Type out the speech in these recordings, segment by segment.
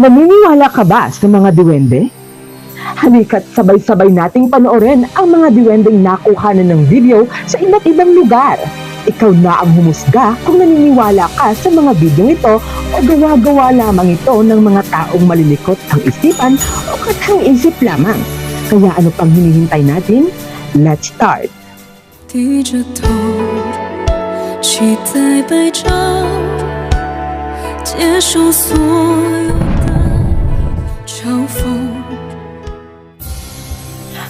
Naniniwala ka ba sa mga diwende? Halika't sabay-sabay nating panoorin ang mga diwendeng nakuha na ng video sa iba't ibang lugar. Ikaw na ang humusga kung naniniwala ka sa mga video ito o gawa-gawa lamang ito ng mga taong malilikot ang isipan o katang isip lamang. Kaya ano pang hinihintay natin? Let's start! 低着头，期待白昼，接受所有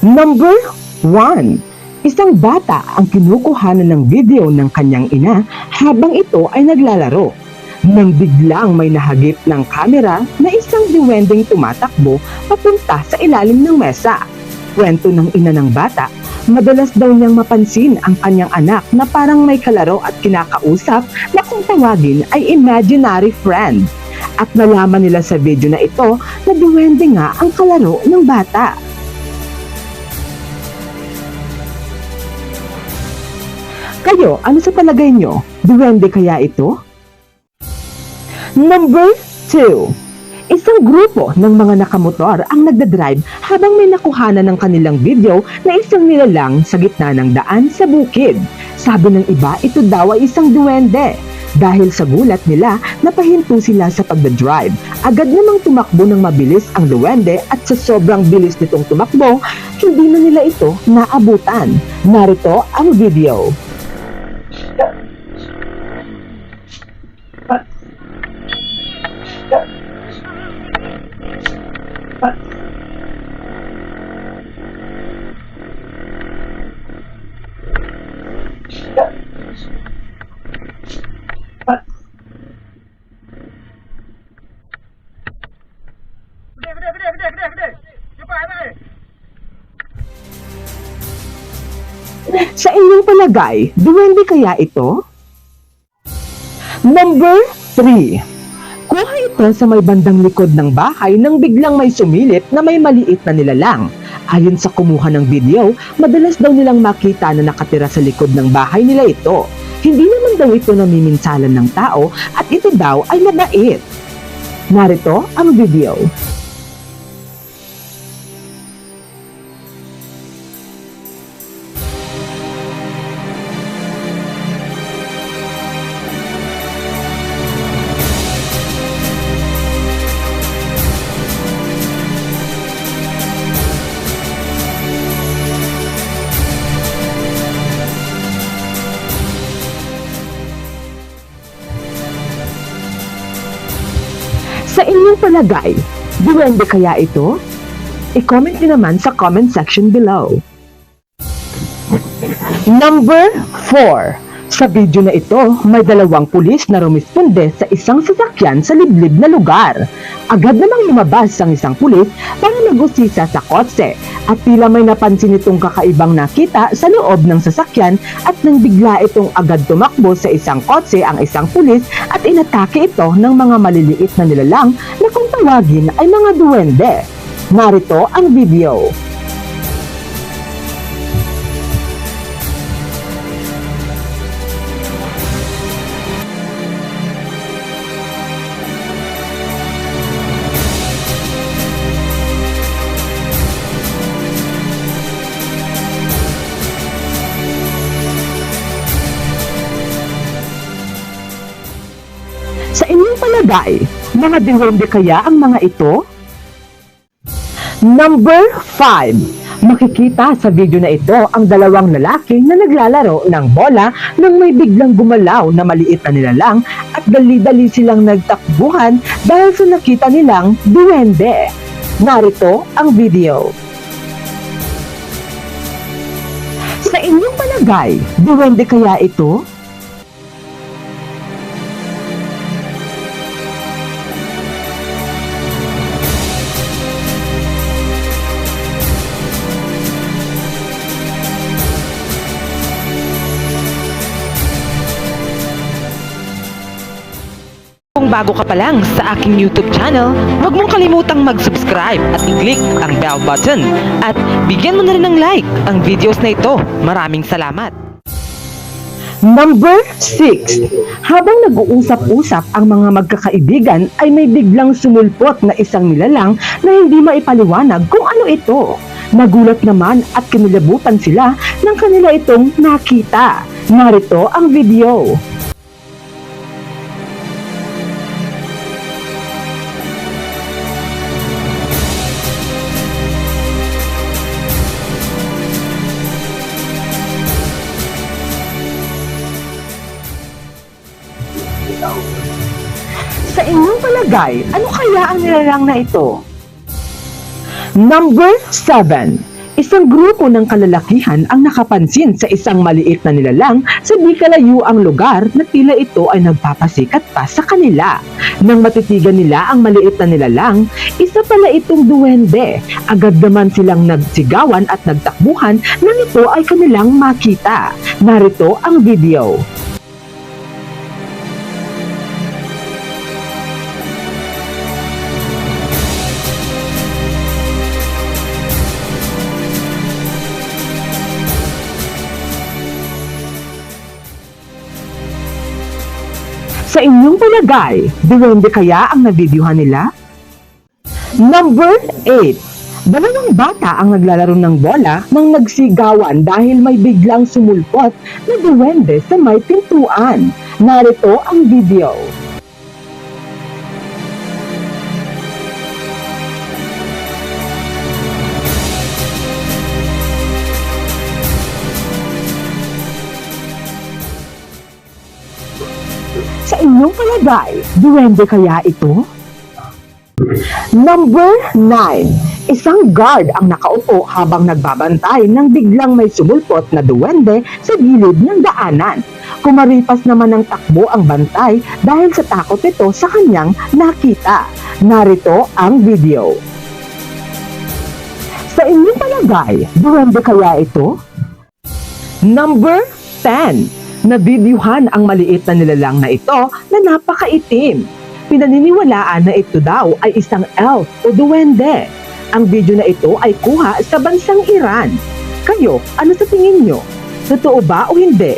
Number 1. Isang bata ang kinukuhanan ng video ng kanyang ina habang ito ay naglalaro. Nang biglang may nahagip ng kamera na isang diwendeng tumatakbo papunta sa ilalim ng mesa. Kwento ng ina ng bata, madalas daw niyang mapansin ang kanyang anak na parang may kalaro at kinakausap na kung tawagin ay imaginary friend. At nalaman nila sa video na ito na diwende nga ang kalaro ng bata. Kayo, ano sa palagay nyo? Duwende kaya ito? Number 2. Isang grupo ng mga nakamotor ang nagdadrive habang may nakuhanan ng kanilang video na isang nilalang sa gitna ng daan sa bukid. Sabi ng iba, ito daw ay isang duwende. Dahil sa gulat nila, napahinto sila sa pagdadrive. Agad namang tumakbo ng mabilis ang duwende at sa sobrang bilis nitong tumakbo, hindi na nila ito naabutan. Narito ang video. Sa inyong palagay, duwende kaya ito? Number 3. Kuha ito sa may bandang likod ng bahay nang biglang may sumilip na may maliit na nilalang. Ayon sa kumuha ng video, madalas daw nilang makita na nakatira sa likod ng bahay nila ito. Hindi naman daw ito namiminsalan ng tao at ito daw ay mabait. Narito ang video. Sa inyong palagay, duwende kaya ito? I-comment nyo naman sa comment section below. Number 4. Sa video na ito, may dalawang pulis na rumisponde sa isang sasakyan sa liblib na lugar. Agad namang lumabas ang isang pulis para mag-usisa sa kotse at tila may napansin itong kakaibang nakita sa loob ng sasakyan at nang bigla itong agad tumakbo sa isang kotse ang isang pulis at inatake ito ng mga maliliit na nilalang na kung tawagin ay mga duwende. Narito ang video. Palagay, mga diwende kaya ang mga ito? Number 5. Makikita sa video na ito ang dalawang lalaki na naglalaro ng bola nang may biglang gumalaw na maliit na nilalang at dali-dali silang nagtakbuhan dahil sa nakita nilang duwende. Narito ang video. Sa inyong palagay, duwende kaya ito? Kung bago ka pa lang sa aking YouTube channel, huwag mong kalimutang mag-subscribe at i-click ang bell button. At bigyan mo na rin ng like ang videos na ito. Maraming salamat! Number 6. Habang nag-uusap-usap ang mga magkakaibigan ay may biglang sumulpot na isang nilalang na hindi maipaliwanag kung ano ito. Nagulat naman at kinilabutan sila nang kanila itong nakita. Narito ang video. Sa inyong palagay, ano kaya ang nilalang na ito? Number 7. Isang grupo ng kalalakihan ang nakapansin sa isang maliit na nilalang sa di kalayuang lugar na tila ito ay nagpapasikat pa sa kanila. Nang matitigan nila ang maliit na nilalang, isa pala itong duwende. Agad naman silang nagsigawan at nagtakbuhan nang ito ay kanilang makita. Narito ang video. Sa inyong palagay, duwende kaya ang nabidyohan nila? Number 8. Dalawang bata ang naglalaro ng bola nang nagsigawan dahil may biglang sumulpot na duwende sa may pintuan. Narito ang video. Inyong palagay, duwende kaya ito? Number 9. Isang guard ang nakaupo habang nagbabantay nang biglang may sumulpot na duwende sa gilid ng daanan. Kumaripas naman ng takbo ang bantay dahil sa takot ito sa kanyang nakita. Narito ang video. Sa inyong palagay, duwende kaya ito? Number 10. Nabidyuhan ang maliit na nilalang na ito na napakaitim. Pinaniniwalaan na ito daw ay isang elf o duwende. Ang video na ito ay kuha sa bansang Iran. Kayo, ano sa tingin nyo? Totoo ba o hindi?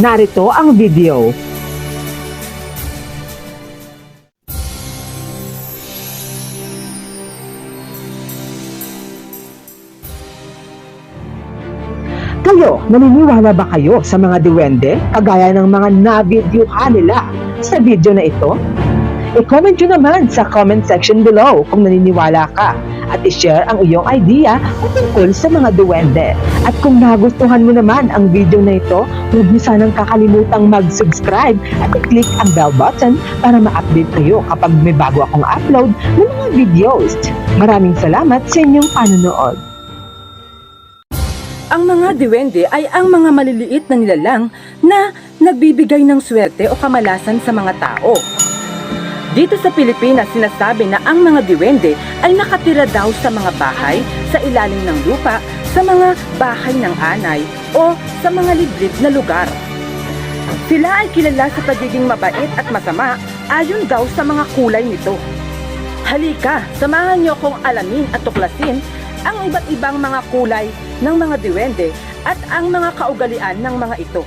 Narito ang video. Kayo, naniniwala ba kayo sa mga duwende kagaya ng mga nabidyuhan nila sa video na ito? I-comment nyo naman sa comment section below kung naniniwala ka at i-share ang iyong idea tungkol sa mga duwende. At kung nagustuhan mo naman ang video na ito, huwag niyo sanang kakalimutang mag-subscribe at i-click ang bell button para ma-update kayo kapag may bago akong upload ng mga videos. Maraming salamat sa inyong panonood. Ang mga diwende ay ang mga maliliit na nilalang na nagbibigay ng swerte o kamalasan sa mga tao. Dito sa Pilipinas, sinasabi na ang mga diwende ay nakatira daw sa mga bahay, sa ilalim ng lupa, sa mga bahay ng anay o sa mga liblib na lugar. Sila ay kilala sa pagiging mabait at masama ayon daw sa mga kulay nito. Halika, samahan niyo kong alamin at tuklasin ang iba't ibang mga kulay ng mga diwende at ang mga kaugalian ng mga ito.